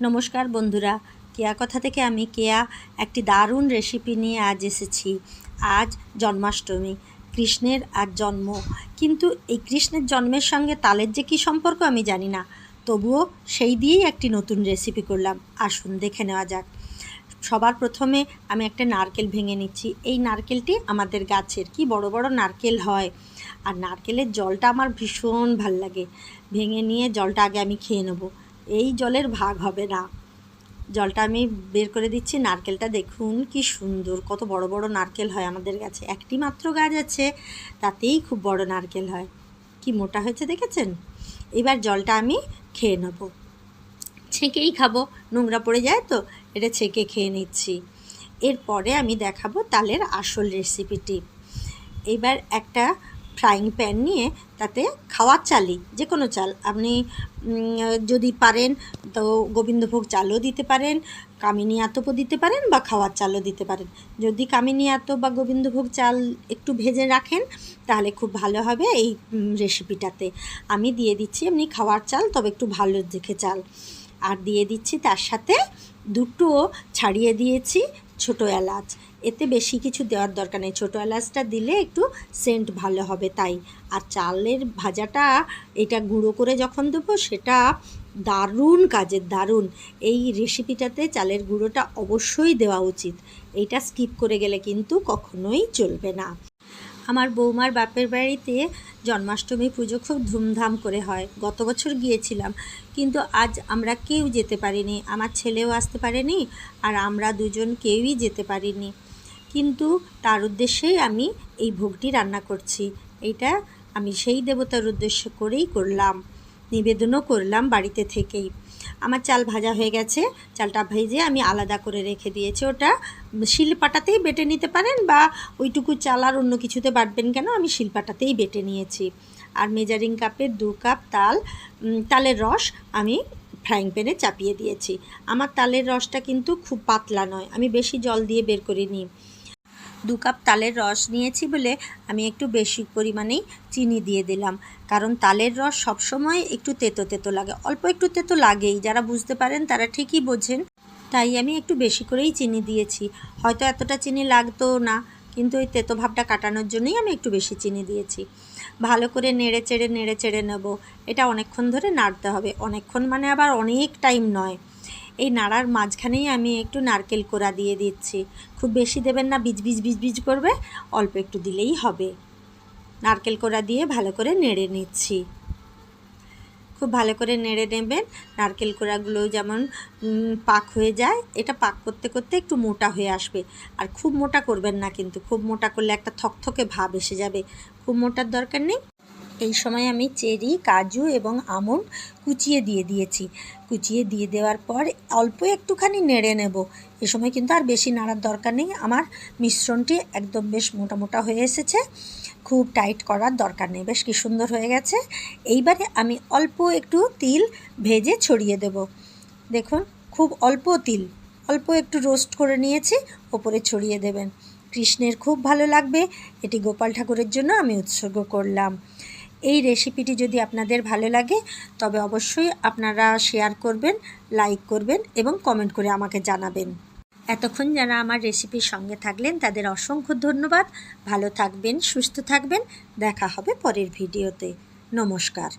নমস্কার বন্ধুরা। কেয়া কথা থেকে আমি কেয়া একটি দারুণ রেসিপি নিয়ে আজ এসেছি। আজ জন্মাষ্টমী, কৃষ্ণের আজ জন্ম। কিন্তু এই কৃষ্ণের জন্মের সঙ্গে তালের যে কী সম্পর্ক আমি জানি না। তবুও সেই দিয়েই একটি নতুন রেসিপি করলাম। আসুন দেখে নেওয়া যাক। সবার প্রথমে আমি একটা নারকেল ভেঙে নিচ্ছি। এই নারকেলটি আমাদের গাছের কি বড় বড় নারকেল হয়। আর নারকেলের জলটা আমার ভীষণ ভালো লাগে। ভেঙে নিয়ে জলটা আগে আমি খেয়ে নেব। এই জলের ভাগ হবে না। জলটা আমি বের করে দিচ্ছি, নারকেলটা দেখুন কি সুন্দর, কত বড় বড় নারকেল হয় আমাদের গাছে একটি মাত্র গাছ আছে, তাতেই খুব বড় নারকেল হয়। কি মোটা হয়েছে দেখেছেন? এবার জলটা আমি খেয়ে নেব। ছেঁকেই খাব, নোংরা পড়ে যায় তো, এটা ছেঁকে খেয়ে নিচ্ছি। এরপরে আমি দেখাবো তালের আসল রেসিপিটি এবার একটা ফ্রাইং প্যান নিয়ে তাতে খাওয়ার চালই যে কোনো চাল। আপনি যদি পারেন তো গোবিন্দভোগ চালও দিতে পারেন, কামিনী আতপও দিতে পারেন বা খাওয়ার চালও দিতে পারেন। যদি কামিনী আতপ বা গোবিন্দভোগ চাল একটু ভেজে রাখেন, তাহলে খুব ভালো হবে এই রেসিপিটাতে আমি দিয়ে দিচ্ছি এমনি খাওয়ার চাল, তবে একটু ভালো দেখে চাল। আর দিয়ে দিচ্ছি তার সাথে দুটো, ছাড়িয়ে দিয়েছি ছোটো এলাচ। এতে বেশি কিছু দেওয়ার দরকার নেই। ছোটো এলাচটা দিলে একটু সেন্ট ভালো হবে তাই। আর চালের ভাজাটা, এটা গুঁড়ো করে যখন দেবো, সেটা দারুণ কাজের, দারুণ। এই রেসিপিটাতে চালের গুঁড়োটা অবশ্যই দেওয়া উচিত। এইটা স্কিপ করে গেলে কিন্তু কখনোই চলবে না। আমার বৌমার বাপের বাড়িতে জন্মাষ্টমী পুজো খুব ধুমধাম করে হয়। গত বছর গিয়েছিলাম, কিন্তু আজ আমরা কেউ যেতে পারিনি। আমার ছেলেও আসতে পারেনি, আর আমরা দুজন কেউই যেতে পারিনি। কিন্তু তার উদ্দেশ্যেই আমি এই ভোগটি রান্না করছি। এটা আমি সেই দেবতার উদ্দেশ্য করেই করলাম, নিবেদনও করলাম বাড়িতে থেকেই। আমার চাল ভাজা হয়ে গেছে, চালটা ভেজে আমি আলাদা করে রেখে দিয়েছি। ওটা শিলপাটাতেই বেটে নিতে পারেন বা ওইটুকু চাল আর অন্য কিছুতে বাটবেন কেন, আমি শিলপাটাতেই বেটে নিয়েছি। আর মেজারিং কাপের দু কাপ তাল তালের রস আমি ফ্রাইং প্যানে চাপিয়ে দিয়েছি। আমার তালের রসটা কিন্তু খুব পাতলা নয়, আমি বেশি জল দিয়ে বের করিনি। দু কাপ তালের রস নিয়েছি বলে আমি একটু বেশি পরিমাণেই চিনি দিয়ে দিলাম। কারণ তালের রস সবসময় একটু তেতো তেতো লাগে। অল্প একটু তেতো লাগেই, যারা বুঝতে পারেন তারা ঠিকই বোঝেন। তাই আমি একটু বেশি করেই চিনি দিয়েছি। হয়তো এতটা চিনি লাগতো না, কিন্তু ওই তেতো ভাবটা কাটানোর জন্যই আমি একটু বেশি চিনি দিয়েছি। ভালো করে নেড়ে চেড়ে নেড়ে চেড়ে নেব। এটা অনেকক্ষণ ধরে নাড়তে হবে। অনেকক্ষণ মানে আবার অনেক টাইম নয়। এই নাড়ার মাঝখানেই আমি একটু নারকেল কোড়া দিয়ে দিচ্ছি। খুব বেশি দেবেন না, বিজ বিজ বিজ বিজ করবে, অল্প একটু দিলেই হবে। নারকেল কোড়া দিয়ে ভালো করে নেড়ে নিচ্ছি। খুব ভালো করে নেড়ে নেবেন। নারকেল কোড়াগুলো যেমন পাক হয়ে যায়, এটা পাক করতে করতে একটু মোটা হয়ে আসবে। আর খুব মোটা করবেন না কিন্তু, খুব মোটা করলে একটা থকথকে ভাব এসে যাবে। খুব মোটার দরকার নেই। এই সময় আমি চেরি, কাজু এবং আমন্ড কুচিয়ে দিয়ে দিয়েছি। কুচিয়ে দিয়ে দেওয়ার পর অল্প একটুখানি নেড়ে নেব। এ সময় কিন্তু আর বেশি নাড়ার দরকার নেই। আমার মিশ্রণটি একদম বেশ মোটা মোটা হয়ে এসেছে। খুব টাইট করার দরকার নেই। বেশ কি সুন্দর হয়ে গেছে। এইবারে আমি অল্প একটু তিল ভেজে ছড়িয়ে দেব। দেখুন, খুব অল্প তিল। অল্প একটু রোস্ট করে নিয়েছি, ওপরে ছড়িয়ে দেবেন। কৃষ্ণের খুব ভালো লাগবে। এটি গোপাল ঠাকুরের জন্য আমি উৎসর্গ করলাম। এই রেসিপিটি যদি আপনাদের ভালো লাগে, তবে অবশ্যই আপনারা শেয়ার করবেন লাইক করবেন এবং কমেন্ট করে আমাকে জানাবেন। এতক্ষণ যারা আমার রেসিপির সঙ্গে থাকলেন, তাদের অসংখ্য ধন্যবাদ। ভালো থাকবেন, সুস্থ থাকবেন। দেখা হবে পরের ভিডিওতে নমস্কার।